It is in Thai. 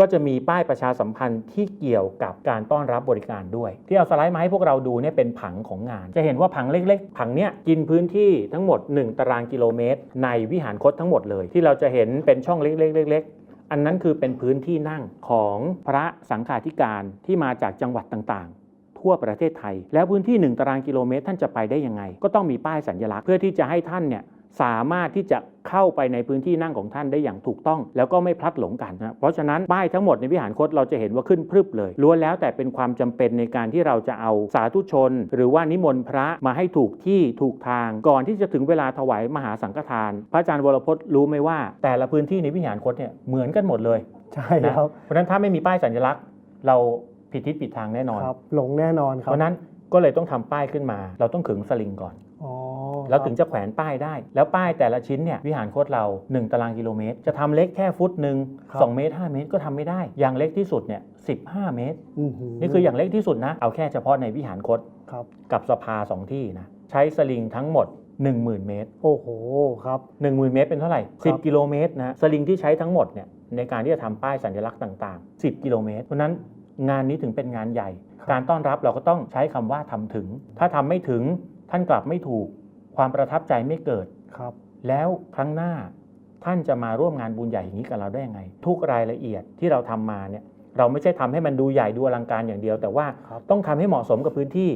ก็จะมีป้ายประชาสัมพันธ์ที่เกี่ยวกับการต้อนรับบริการด้วย ที่เอาสไลด์มาให้พวกเราดูเนี่ยเป็นผังของงาน จะเห็นว่าผังเล็กๆ ผังเนี้ยกินพื้นที่ทั้งหมด 1 ตารางกิโลเมตร ในวิหารคตทั้งหมดเลย ที่เราจะเห็นเป็นช่องเล็กๆๆๆอันนั้นคือเป็นพื้นที่นั่งของพระสังฆาธิการที่มาจากจังหวัดต่างๆ ทั่วประเทศไทย แล้วพื้นที่ 1 ตารางกิโลเมตร ท่านจะไปได้ยังไง ก็ต้องมีป้ายสัญลักษณ์เพื่อที่จะให้ท่านเนี่ย สามารถที่จะเข้าไปในพื้นที่นั่งของท่านได้อย่างถูกต้อง แล้วก็ไม่พลัดหลงกันนะเพราะฉะนั้นป้ายทั้งหมดในวิหารคตเราจะเห็นว่าขึ้นพรึบเลยล้วนแล้วแต่เป็นความจำเป็นในการที่เราจะเอาสาธุชน หรือว่านิมนต์พระมาให้ถูกที่ถูกทาง ก่อนที่จะถึงเวลาถวายมหาสังฆทาน พระอาจารย์วรพจน์รู้ไหมว่า แต่ละพื้นที่ในวิหารคตเนี่ยเหมือนกันหมดเลยใช่นะครับเพราะฉะนั้นถ้าไม่มีป้ายสัญลักษณ์ เราผิดทิศผิดทางแน่นอนครับหลงแน่นอนคเพรับราะฉะนั้นก็เลยต้องทำป้ายขึ้นมา เราต้องขึงสลิงก่อนอ๋อ แล้วถึงจะแขวนป้ายได้ แล้วป้ายแต่ละชิ้นเนี่ยวิหารโคตรเรา 1 ตารางกิโลเมตร จะทำเล็กแค่ฟุตหนึ่ง2เมตร 5 เมตรก็ทำไม่ได้ อย่างเล็กที่สุดเนี่ย15 เมตรอื้อหืนี่คืออย่างเล็กที่สุดนะ เอาแค่เฉพาะในวิหารคตครับกับสภาสองที่นะ ใช้สลิงทั้งหมด 10,000 เมตร โอ้โห ครับ 10,000 เมตรเป็นเท่าไหร่ครับ10 กิโลเมตรนะ สลิงที่ใช้ทั้งหมดเนี่ยในการที่จะทำป้ายสัญลักษณ์ต่าง ๆ 10 กิโลเมตร เพราะฉะนั้นงานนี้ถึงเป็นงานใหญ่ การต้อนรับเราก็ต้องใช้คำว่าทำถึง ถ้าทำไม่ถึงท่านกลับไม่ถูก ความประทับใจไม่เกิดครับ แล้วครั้งหน้าท่านจะมาร่วมงานบุญใหญ่อย่างนี้กับเราได้ยังไง ทุกรายละเอียดที่เราทำมาเนี่ยเราไม่ใช่ทำให้มันดูใหญ่ดูอลังการอย่างเดียว แต่ว่าครับต้องทำให้เหมาะสมกับพื้นที่